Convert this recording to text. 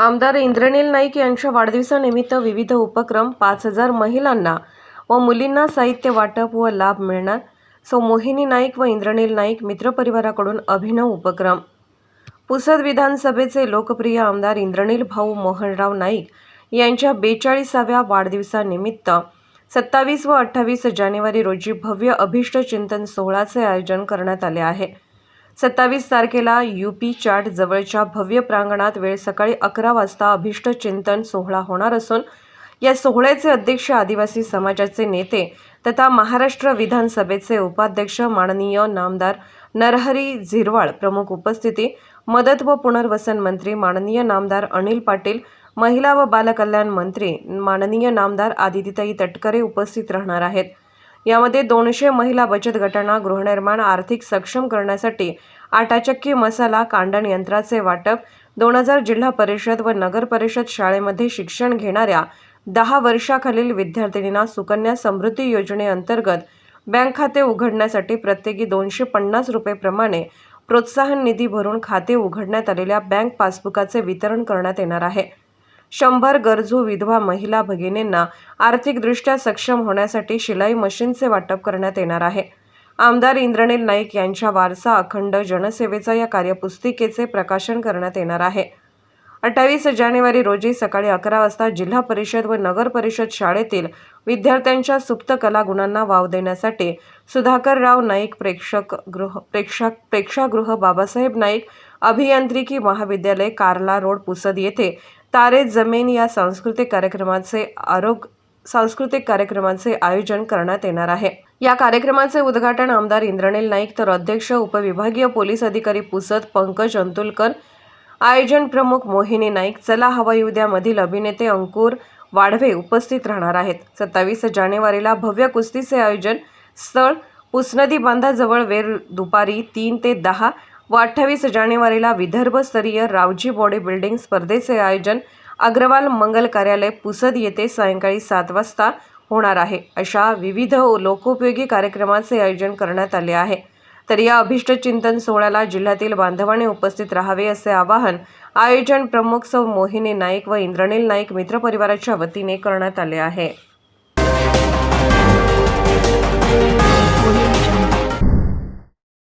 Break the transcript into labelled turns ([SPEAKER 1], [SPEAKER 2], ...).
[SPEAKER 1] आमदार इंद्रनील नाईक यांच्या वाढदिवसानिमित्त विविध उपक्रम पाच हजार महिलांना व मुलींना साहित्य वाटप व लाभ मिळणार. सो मोहिनी नाईक व इंद्रनील नाईक मित्रपरिवाराकडून अभिनव उपक्रम. पुसद विधानसभेचे लोकप्रिय आमदार इंद्रनील भाऊ मोहनराव नाईक यांच्या बेचाळीसाव्या वाढदिवसानिमित्त सत्तावीस व अठ्ठावीस जानेवारी रोजी भव्य अभिष्ट चिंतन सोहळाचे आयोजन करण्यात आले आहे. सत्तावीस तारखेला युपी चाट जवळच्या भव्य प्रांगणात वेळ सकाळी अकरा वाजता अभिष्ट चिंतन सोहळा होणार असून या सोहळ्याचे अध्यक्ष आदिवासी समाजाचे नेते तथा महाराष्ट्र विधानसभेचे उपाध्यक्ष माननीय नामदार नरहरी झिरवाळ प्रमुख उपस्थिती मदत व पुनर्वसन मंत्री माननीय नामदार अनिल पाटील महिला व बालकल्याण मंत्री माननीय नामदार आदितीताई तटकरे उपस्थित राहणार आहेत. यामध्ये दोनशे महिला बचत गटांना गृहनिर्माण आर्थिक सक्षम करण्यासाठी आटाचक्की मसाला कांडण यंत्राचे वाटप दोन हजार जिल्हा परिषद व नगर परिषद शाळेमध्ये शिक्षण घेणाऱ्या दहा वर्षाखालील विद्यार्थिनींना सुकन्या समृद्धी योजनेअंतर्गत बँक खाते उघडण्यासाठी प्रत्येकी दोनशे पन्नास रुपयेप्रमाणे प्रोत्साहन निधी भरून खाते उघडण्यात आलेल्या बँक पासबुकाचे वितरण करण्यात येणार आहे. शंभर गरजू विधवा महिला भगिनींना आर्थिकदृष्ट्या सक्षम होण्यासाठी शिलाई मशीनचे वाटप करण्यात येणार आहे. आमदार इंद्रनील नाईक यांच्या वारसा अखंड जनसेवेचा या कार्यपुस्तिकेचे प्रकाशन करण्यात येणार आहे. अठ्ठावीस जानेवारी रोजी सकाळी अकरा वाजता जिल्हा परिषद व नगर परिषद शाळेतील विद्यार्थ्यांच्या सुप्त कलागुणांना वाव देण्यासाठी सुधाकरराव नाईक प्रेक्षक गृह प्रेक्षक प्रेक्षागृह बाबासाहेब नाईक अभियांत्रिकी महाविद्यालय कार्ला रोड पुसद येथे तारे जमीन या सांस्कृतिक कार्यक्रमाचे आरोग सांस्कृतिक कार्यक्रमाचे आयोजन करण्यात येणार आहे. या कार्यक्रमाचे उद्घाटन आमदार इंद्रनील नाईक तर अध्यक्ष उपविभागीय पोलीस अधिकारी पुसद पंकज अंतुलकर आयोजन प्रमुख मोहिनी नाईक चला हवाई उद्यामधील अभिनेते अंकुर वाढवे उपस्थित राहणार आहेत. सत्तावीस जानेवारीला भव्य कुस्तीचे आयोजन स्थळ पुसनदी बांधाजवळ वेळ दुपारी तीन ते दहा व अठ्ठावीस जानेवारीला विदर्भस्तरीय रावजी बॉडी बिल्डिंग स्पर्धेचे आयोजन अग्रवाल मंगल कार्यालय पुसद येथे सायंकाळी सात वाजता होणार आहे. अशा विविध लोकोपयोगी कार्यक्रमाचे आयोजन करण्यात आले आहे. तर या अभिष्ट चिंतन सोहळ्याला जिल्ह्यातील बांधवांनी उपस्थित राहावे असे आवाहन आयोजन प्रमुख सौ मोहिनी नाईक व इंद्रनील नाईक मित्रपरिवाराच्या वतीने करण्यात आले आहे.